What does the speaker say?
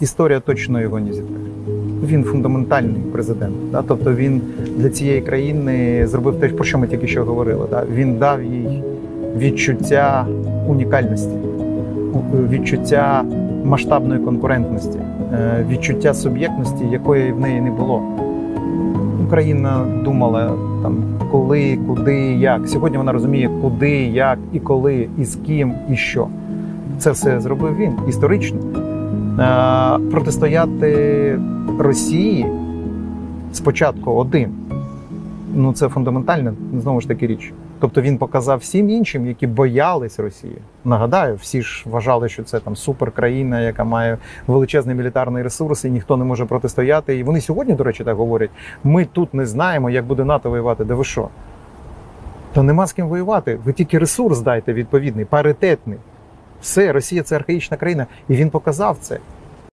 історія точно його не зітре. Він фундаментальний президент. Да? Тобто він для цієї країни зробив те, про що ми тільки що говорили. Да? Він дав їй відчуття унікальності, відчуття масштабної конкурентності, е, відчуття суб'єктності, якої в неї не було. Україна думала там коли, куди, як. Сьогодні вона розуміє, куди, як і коли, і з ким, і що. Це все зробив він історично. Протистояти Росії спочатку один. Ну це фундаментальна знову ж таки річ. Тобто він показав всім іншим, які боялись Росії. Нагадаю, всі ж вважали, що це там суперкраїна, яка має величезний мілітарний ресурс, і ніхто не може протистояти. І вони сьогодні, до речі, так говорять: ми тут не знаємо, як буде НАТО воювати. Де ви що? То нема з ким воювати. Ви тільки ресурс дайте відповідний, паритетний. Все, Росія це архаїчна країна, і він показав це.